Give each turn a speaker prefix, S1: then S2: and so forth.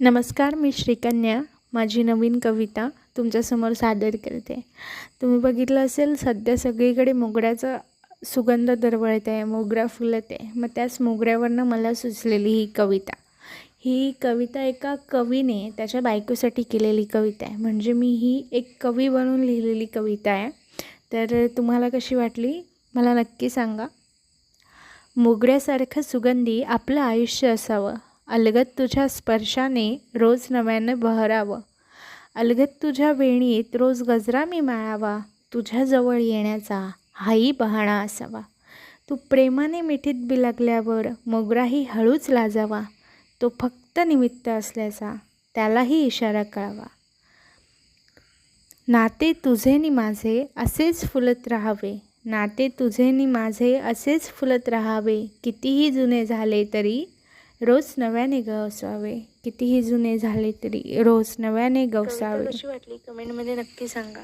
S1: नमस्कार मी श्रीकन्या. माझी नवीन कविता तुमच्यासमोर सादर करते. तुम्ही बघितलं असेल सध्या सगळीकडे मोगऱ्याचा सुगंध दरवळत आहे मोगरा फुलत आहे. मग त्याच मोगऱ्यावरनं मला सुचलेली ही कविता. ही कविता एका कवीने त्याच्या बायकोसाठी केलेली कविता आहे. म्हणजे मी ही एक कवी बनून लिहिलेली कविता आहे. तर तुम्हाला कशी वाटली? मला नक्की सांगा. मोगऱ्यासारखं सुगंधी आपलं आयुष्य असावं. अलगत तुझ्या स्पर्शाने रोज नव्यानं बहरावं. अलगत तुझ्या वेणीत रोज गजरा मी माळावा तुझ्याजवळ येण्याचा हाही बहाणा असावा. तू प्रेमाने मिठीत बिलगल्यावर मोगराही हळूच लाजावा. तो फक्त निमित्त असल्याचा त्यालाही इशारा कळावा. नाते तुझे नि माझे असेच फुलत राहावे. नाते तुझे नि माझे असेच फुलत राहावे. कितीही जुने झाले तरी रोज नव्याने गवसावे. कितीही जुने झाले तरी रोज नव्याने गवसावे. कशी वाटली? कमेंटमध्ये नक्की सांगा.